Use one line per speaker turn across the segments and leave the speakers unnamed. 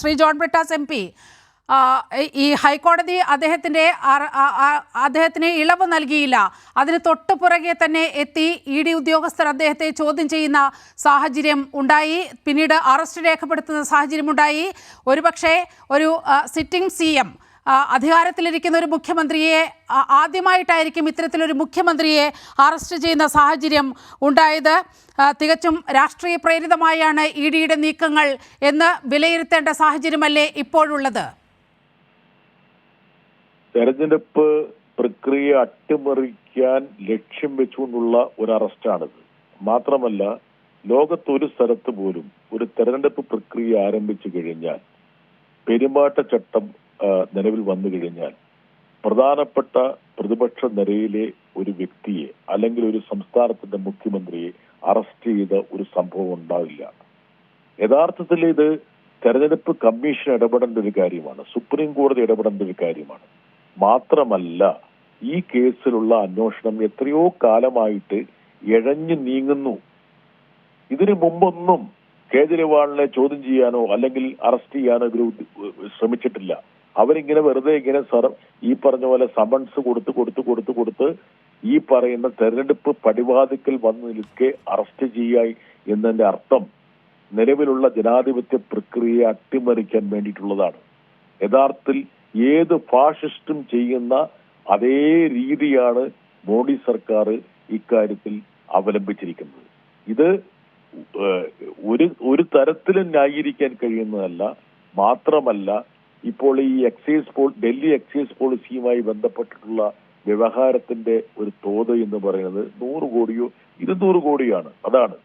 Shri John Brittas M P. ഈ ഹൈക്കോടതി അദ്ദേഹത്തിന്റെ അദ്ദേഹത്തിന് ഇളവ് നൽകിയില്ല. അതിന് തൊട്ടു പുറകെ തന്നെ എത്തി ഇ ഡി ഉദ്യോഗസ്ഥർ അദ്ദേഹത്തെ ചോദ്യം ചെയ്യുന്ന സാഹചര്യം ഉണ്ടായി. പിന്നീട് അറസ്റ്റ് രേഖപ്പെടുത്തുന്ന സാഹചര്യമുണ്ടായി ഒരുപക്ഷെ ഒരു സിറ്റിംഗ് സി എം അധികാരത്തിലിരിക്കുന്ന ഒരു മുഖ്യമന്ത്രിയെ ആദ്യമായിട്ടായിരിക്കും ഇത്തരത്തിലൊരു മുഖ്യമന്ത്രിയെ അറസ്റ്റ് ചെയ്യുന്ന സാഹചര്യം ഉണ്ടായത്. തികച്ചും രാഷ്ട്രീയ പ്രേരിതമായാണ് ഇ ഡിയുടെ നീക്കങ്ങൾ എന്ന് വിലയിരുത്തേണ്ട സാഹചര്യമല്ലേ ഇപ്പോഴുള്ളത്?
തെരഞ്ഞെടുപ്പ് പ്രക്രിയ അട്ടിമറിക്കാൻ ലക്ഷ്യം വെച്ചുകൊണ്ടുള്ള ഒരു അറസ്റ്റാണിത്. മാത്രമല്ല ലോകത്തൊരു സ്ഥലത്ത് പോലും ഒരു തെരഞ്ഞെടുപ്പ് പ്രക്രിയ ആരംഭിച്ചു കഴിഞ്ഞാൽ പെരുമാറ്റച്ചട്ടം നിലവിൽ വന്നു കഴിഞ്ഞാൽ പ്രധാനപ്പെട്ട പ്രതിപക്ഷ നിരയിലെ ഒരു വ്യക്തിയെ അല്ലെങ്കിൽ ഒരു സംസ്ഥാനത്തിന്റെ മുഖ്യമന്ത്രിയെ അറസ്റ്റ് ചെയ്ത ഒരു സംഭവം ഉണ്ടാവില്ല. യഥാർത്ഥത്തിൽ ഇത് തെരഞ്ഞെടുപ്പ് കമ്മീഷൻ ഇടപെടേണ്ട ഒരു കാര്യമാണ്. സുപ്രീം കോടതി ഇടപെടേണ്ട ഒരു കാര്യമാണ്. മാത്രമല്ല ഈ കേസിലുള്ള അന്വേഷണം എത്രയോ കാലമായിട്ട് ഇഴഞ്ഞു നീങ്ങുന്നു. ഇതിനു മുമ്പൊന്നും കേജ്രിവാളിനെ ചോദ്യം ചെയ്യാനോ അല്ലെങ്കിൽ അറസ്റ്റ് ചെയ്യാനോ ഇവർ ശ്രമിച്ചിട്ടില്ല. അവരിങ്ങനെ വെറുതെ ഇങ്ങനെ സർ ഈ പറഞ്ഞ പോലെ സമൺസ് കൊടുത്ത് കൊടുത്ത് കൊടുത്ത് കൊടുത്ത് ഈ പറയുന്ന തെരഞ്ഞെടുപ്പ് പടിവാതിക്കൽ വന്ന് നിൽക്കെ അറസ്റ്റ് ചെയ്യായി എന്നതിന്റെ അർത്ഥം നിലവിലുള്ള ജനാധിപത്യ പ്രക്രിയയെ അട്ടിമറിക്കാൻ വേണ്ടിയിട്ടുള്ളതാണ്. യഥാർത്ഥത്തിൽ ഏത് ഫാഷിസ്റ്റും ചെയ്യുന്ന അതേ രീതിയാണ് മോഡി സർക്കാർ ഇക്കാര്യത്തിൽ അവലംബിച്ചിരിക്കുന്നത്. ഇത് ഒരു ഒരു തരത്തിലും ന്യായീകരിക്കാൻ കഴിയുന്നതല്ല മാത്രമല്ല ഇപ്പോൾ ഈ എക്സൈസ് പോൾ ഡൽഹി എക്സൈസ് പോളിസിയുമായി ബന്ധപ്പെട്ടിട്ടുള്ള വ്യവഹാരത്തിന്റെ ഒരു തോത് എന്ന് പറയുന്നത് നൂറ് കോടിയോ ഇരുന്നൂറ് കോടിയാണ്. അതാണ്.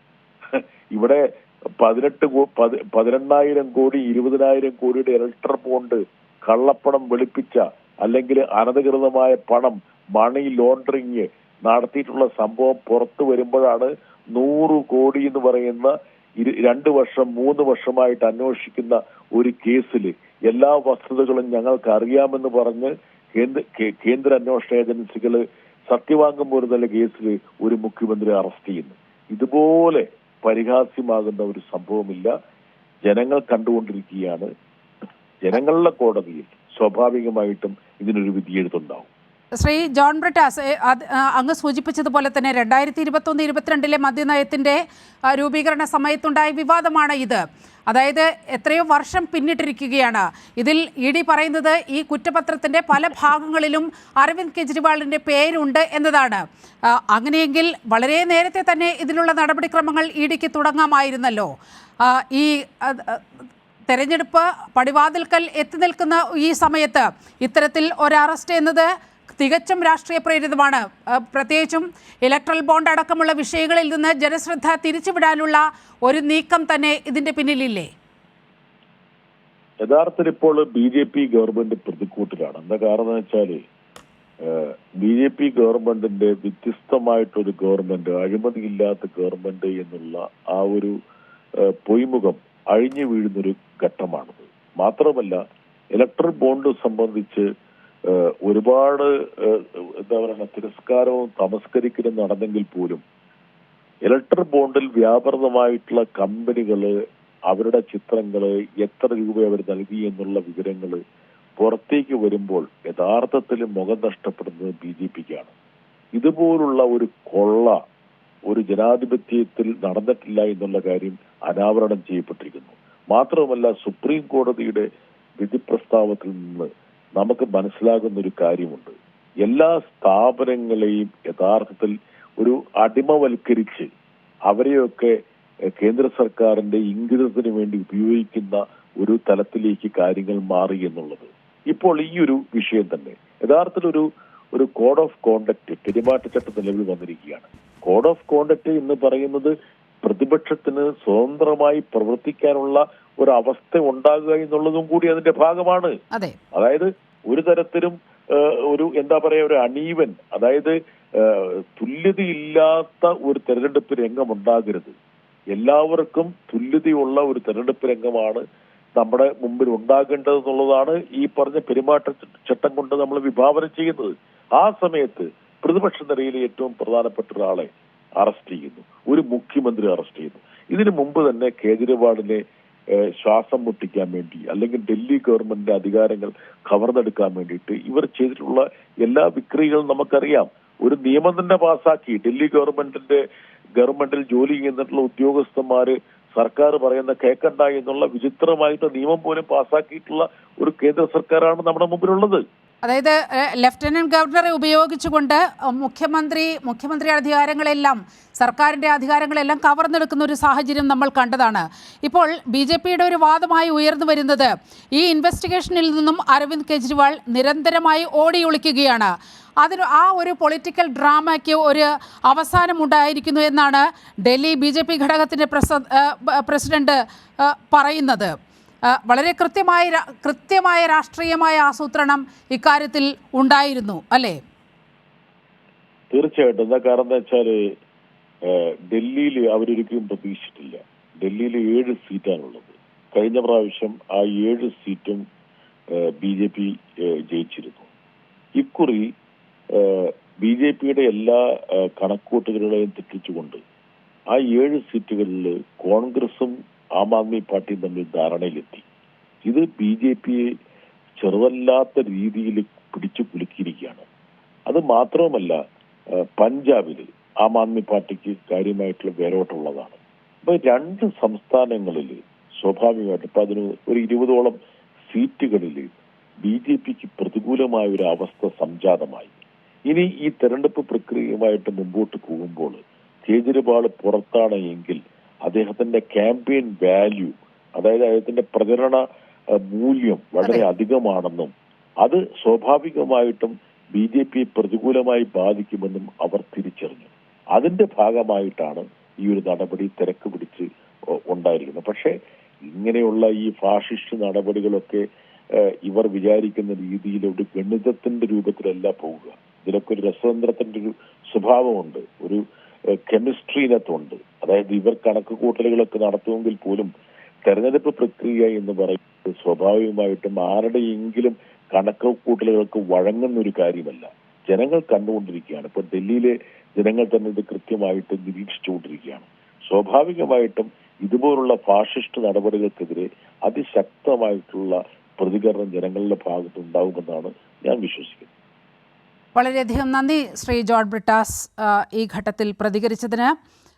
ഇവിടെ പതിനെട്ട് പതിനെണ്ണായിരം കോടി ഇരുപതിനായിരം കോടിയുടെ ഇലക്ട്ര ബോണ്ട് കള്ളപ്പണം വെളുപ്പിച്ച അല്ലെങ്കിൽ അനധികൃതമായ പണം മണി ലോണ്ടറിങ് നടത്തിയിട്ടുള്ള സംഭവം പുറത്തു വരുമ്പോഴാണ് നൂറ് കോടി എന്ന് പറയുന്ന രണ്ട് വർഷം മൂന്ന് വർഷമായിട്ട് അന്വേഷിക്കുന്ന ഒരു കേസിൽ എല്ലാ വസ്തുതകളും ഞങ്ങൾക്ക് അറിയാമെന്ന് പറഞ്ഞ് കേന്ദ്ര കേന്ദ്ര അന്വേഷണ ഏജൻസികൾ സത്യവാങ്മൂലം തന്നെ കേസിൽ ഒരു മുഖ്യമന്ത്രി അറസ്റ്റ് ചെയ്യുന്നു. ഇതുപോലെ പരിഹാസ്യമാകുന്ന ഒരു സംഭവമില്ല. ജനങ്ങൾ കണ്ടുകൊണ്ടിരിക്കുകയാണ്. ജനങ്ങളുടെ കോടതിയിൽ സ്വാഭാവികമായിട്ടും ഇതിനൊരു വിധിയെഴുത്തുണ്ടാവും
ശ്രീ ജോൺ ബ്രിട്ടാസ് അങ്ങ് സൂചിപ്പിച്ചതുപോലെ തന്നെ രണ്ടായിരത്തി ഇരുപത്തൊന്ന് ഇരുപത്തിരണ്ടിലെ മദ്യനയത്തിന്റെ രൂപീകരണ സമയത്തുണ്ടായ വിവാദമാണ് ഇത്. അതായത് എത്രയോ വർഷം പിന്നിട്ടിരിക്കുകയാണ്. ഇതിൽ ഇ ഡി പറയുന്നത് ഈ കുറ്റപത്രത്തിന്റെ പല ഭാഗങ്ങളിലും അരവിന്ദ് കെജ്രിവാളിന്റെ പേരുണ്ട് എന്നതാണ്. അങ്ങനെയെങ്കിൽ വളരെ നേരത്തെ തന്നെ ഇതിനുള്ള നടപടിക്രമങ്ങൾ ഇ ഡിക്ക് തുടങ്ങാമായിരുന്നല്ലോ. ഈ തെരഞ്ഞെടുപ്പ് പടിവാതിൽക്കൽ എത്തി നിൽക്കുന്ന ഈ സമയത്ത് ഇത്തരത്തിൽ ഒരു അറസ്റ്റ് എന്നത് തികച്ചും രാഷ്ട്രീയ പ്രേരിതമാണ്. പ്രത്യേകിച്ചും ഇലക്ട്രൽ ബോണ്ട് അടക്കമുള്ള വിഷയങ്ങളിൽ നിന്ന് ജനശ്രദ്ധ തിരിച്ചുവിടാനുള്ള ഒരു നീക്കം തന്നെ ഇതിന്റെ പിന്നിലില്ലേ?
യഥാർത്ഥത്തിൽ ഇപ്പോൾ ബി ജെ പി ഗവൺമെന്റ് പ്രതിക്കൂട്ടിലാണ്. എന്താ കാരണം വെച്ചാൽ ബി ജെ പി ഗവൺമെന്റിന്റെ വ്യത്യസ്തമായിട്ടൊരു ഗവൺമെന്റ് അഴിമതിയില്ലാത്ത ഗവൺമെന്റ് എന്നുള്ള ആ ഒരു പൊയ്മുഖം അഴിഞ്ഞു വീഴുന്നൊരു ഘട്ടമാണത്. മാത്രമല്ല ഇലക്ട്രൽ ബോണ്ട് സംബന്ധിച്ച് ഒരുപാട് എന്താ പറയുക തിരസ്കാരവും തമസ്കരിക്കലും നടന്നെങ്കിൽ പോലും ഇലക്ട്രിക് ബോണ്ടിൽ വ്യാപൃതമായിട്ടുള്ള കമ്പനികൾ അവരുടെ ചിത്രങ്ങൾ എത്ര രൂപ അവർ നൽകി എന്നുള്ള വിവരങ്ങൾ പുറത്തേക്ക് വരുമ്പോൾ യഥാർത്ഥത്തിൽ മുഖം നഷ്ടപ്പെടുന്നത് ബി ജെ പിക്കാണ്. ഇതുപോലുള്ള ഒരു കൊള്ള ഒരു ജനാധിപത്യത്തിൽ നടന്നിട്ടില്ല എന്നുള്ള കാര്യം അനാവരണം ചെയ്യപ്പെട്ടിരിക്കുന്നു. മാത്രവുമല്ല സുപ്രീം കോടതിയുടെ വിധി പ്രസ്താവത്തിൽ നിന്ന് നമുക്ക് മനസ്സിലാകുന്ന ഒരു കാര്യമുണ്ട്. എല്ലാ സ്ഥാപനങ്ങളെയും യഥാർത്ഥത്തിൽ ഒരു അടിമവൽക്കരിച്ച് അവരെയൊക്കെ കേന്ദ്ര സർക്കാരിന്റെ ഇംഗിതത്തിന് വേണ്ടി ഉപയോഗിക്കുന്ന ഒരു തലത്തിലേക്ക് കാര്യങ്ങൾ മാറി എന്നുള്ളത്. ഇപ്പോൾ ഈ ഒരു വിഷയം തന്നെ യഥാർത്ഥത്തിൽ ഒരു ഒരു കോഡ് ഓഫ് കോണ്ടക്ട് പെരുമാറ്റച്ചട്ടം നിലവിൽ വന്നിരിക്കുകയാണ്. കോഡ് ഓഫ് കോണ്ടക്ട് എന്ന് പറയുന്നത് പ്രതിപക്ഷത്തിന് സ്വതന്ത്രമായി പ്രവർത്തിക്കാനുള്ള ഒരു അവസ്ഥ ഉണ്ടാകുക എന്നുള്ളതും കൂടി അതിന്റെ ഭാഗമാണ്.
അതെ.
അതായത് ഒരു തരത്തിലും ഒരു എന്താ പറയാ ഒരു അണീവൻ അതായത് തുല്യതയില്ലാത്ത ഒരു തെരഞ്ഞെടുപ്പ് രംഗം ഉണ്ടാകരുത്. എല്ലാവർക്കും തുല്യതയുള്ള ഒരു തെരഞ്ഞെടുപ്പ് രംഗമാണ് നമ്മുടെ മുമ്പിൽ ഉണ്ടാകേണ്ടത് എന്നുള്ളതാണ് ഈ പറഞ്ഞ പെരുമാറ്റ ചട്ടം കൊണ്ട് നമ്മൾ വിഭാവനം ചെയ്യുന്നത്. ആ സമയത്ത് പ്രതിപക്ഷ നിരയിലെ ഏറ്റവും പ്രധാനപ്പെട്ട ഒരാളെ അറസ്റ്റ് ചെയ്യുന്നു. ഒരു മുഖ്യമന്ത്രി അറസ്റ്റ് ചെയ്യുന്നു. ഇതിനു മുമ്പ് തന്നെ കേജ്രിവാളിനെ ശ്വാസം മുട്ടിക്കാൻ വേണ്ടി അല്ലെങ്കിൽ ഡൽഹി ഗവൺമെന്റിന്റെ അധികാരങ്ങൾ കവർന്നെടുക്കാൻ വേണ്ടിയിട്ട് ഇവർ ചെയ്തിട്ടുള്ള എല്ലാ വിക്രികളും നമുക്കറിയാം. ഒരു നിയമം തന്നെ പാസാക്കി. ഡൽഹി ഗവൺമെന്റിന്റെ ഗവൺമെന്റിൽ ജോലി ചെയ്യുന്നിട്ടുള്ള ഉദ്യോഗസ്ഥന്മാര് സർക്കാർ പറയുന്ന കേക്കണ്ട എന്നുള്ള വിചിത്രമായിട്ട് നിയമം പോലും പാസാക്കിയിട്ടുള്ള ഒരു കേന്ദ്ര സർക്കാരാണ് നമ്മുടെ മുമ്പിലുള്ളത്.
അതായത് ലഫ്റ്റനന്റ് ഗവർണറെ ഉപയോഗിച്ചുകൊണ്ട് മുഖ്യമന്ത്രി മുഖ്യമന്ത്രി അധികാരങ്ങളെല്ലാം സർക്കാരിന്റെ അധികാരങ്ങളെല്ലാം കവർന്നെടുക്കുന്ന ഒരു സാഹചര്യം നമ്മൾ കണ്ടതാണ്. ഇപ്പോൾ ബി ജെ പിയുടെ ഒരു വാദമായി ഉയർന്നു വരുന്നത് ഈ ഇൻവെസ്റ്റിഗേഷനിൽ നിന്നും അരവിന്ദ് കെജ്രിവാൾ നിരന്തരമായി ഓടിയൊളിക്കുകയാണ്. അതിന് ആ ഒരു പൊളിറ്റിക്കൽ ഡ്രാമയ്ക്ക് ഒരു അവസാനം ഉണ്ടായിരിക്കുന്നു എന്നാണ് ഡൽഹി ബി ജെ പി ഘടകത്തിന്റെ പ്രസിഡന്റ് പറയുന്നത്. വളരെ കൃത്യമായ കൃത്യമായ രാഷ്ട്രീയമായ ആസൂത്രണം ഇക്കാര്യത്തിൽ ഉണ്ടായിരുന്നു അല്ലേ?
തീർച്ചയായിട്ടും. എന്താ കാരണം എന്താ വെച്ചാൽ ഡൽഹിയിൽ അവരൊരിക്കലും പ്രതീക്ഷിച്ചിട്ടില്ല. ഡൽഹിയിൽ ഏഴ് സീറ്റാണുള്ളത്. കഴിഞ്ഞ പ്രാവശ്യം ആ ഏഴ് സീറ്റും ബി ജെ പി ജയിച്ചിരുന്നു. ഇക്കുറി ബി ജെ പിയുടെ എല്ലാ കണക്കൂട്ടുകളെയും തെറ്റിച്ചുകൊണ്ട് ആ ഏഴ് സീറ്റുകളിൽ കോൺഗ്രസും ആം ആദ്മി പാർട്ടിയും തമ്മിൽ ധാരണയിലെത്തി. ഇത് ബി ജെ പിയെ ചെറുതല്ലാത്ത രീതിയിൽ പിടിച്ചു കുലുക്കിയിരിക്കുകയാണ്. അത് മാത്രവുമല്ല പഞ്ചാബിൽ ആം ആദ്മി പാർട്ടിക്ക് കാര്യമായിട്ടുള്ള വേരോട്ടമുള്ളതാണ്. അപ്പൊ രണ്ട് സംസ്ഥാനങ്ങളിൽ സ്വാഭാവികമായിട്ട് ഇപ്പൊ അതിന് ഒരു ഇരുപതോളം സീറ്റുകളിൽ ബി ജെ പിക്ക് പ്രതികൂലമായ ഒരു അവസ്ഥ സംജാതമായി. ഇനി ഈ തെരഞ്ഞെടുപ്പ് പ്രക്രിയയുമായിട്ട് മുമ്പോട്ട് പോകുമ്പോൾ കേജ്രിവാൾ പുറത്താണ് എങ്കിൽ അദ്ദേഹത്തിന്റെ ക്യാമ്പയിൻ വാല്യൂ അതായത് അദ്ദേഹത്തിന്റെ പ്രചരണ മൂല്യം വളരെ അധികമാണെന്നും അത് സ്വാഭാവികമായിട്ടും ബി ജെ പി പ്രതികൂലമായി ബാധിക്കുമെന്നും അവർ തിരിച്ചറിഞ്ഞു. അതിന്റെ ഭാഗമായിട്ടാണ് ഈ ഒരു നടപടി തിരക്ക് പിടിച്ച് ഉണ്ടായിരിക്കുന്നത്. പക്ഷേ ഇങ്ങനെയുള്ള ഈ ഫാഷിസ്റ്റ് നടപടികളൊക്കെ ഇവർ വിചാരിക്കുന്ന രീതിയിൽ ഒരു ഗണിതത്തിന്റെ രൂപത്തിലല്ല പോവുക. ഇതിലൊക്കെ ഒരു രസതന്ത്രത്തിന്റെ ഒരു സ്വഭാവമുണ്ട്. ഒരു കെമിസ്ട്രിനകത്തുണ്ട് അതായത് ഇവർ കണക്ക് കൂട്ടലുകളൊക്കെ നടത്തുമെങ്കിൽ പോലും തെരഞ്ഞെടുപ്പ് പ്രക്രിയ എന്ന് പറയുന്നത് സ്വാഭാവികമായിട്ടും ആരുടെയെങ്കിലും കണക്ക് കൂട്ടലുകൾക്ക് വഴങ്ങുന്ന ഒരു കാര്യമല്ല. ജനങ്ങൾ കണ്ടുകൊണ്ടിരിക്കുകയാണ്. ഇപ്പൊ ഡൽഹിയിലെ ജനങ്ങൾ തന്നെ ഇത് കൃത്യമായിട്ട് നിരീക്ഷിച്ചുകൊണ്ടിരിക്കുകയാണ്. സ്വാഭാവികമായിട്ടും ഇതുപോലുള്ള ഫാഷിസ്റ്റ് നടപടികൾക്കെതിരെ അതിശക്തമായിട്ടുള്ള പ്രതികരണം ജനങ്ങളുടെ ഭാഗത്ത് ഉണ്ടാകുമെന്നാണ് ഞാൻ വിശ്വസിക്കുന്നത്.
വളരെയധികം നന്ദി ശ്രീ ജോർജ് ബ്രിട്ടാസ് ഈ ഘട്ടത്തിൽ പ്രതികരിച്ചതിന്.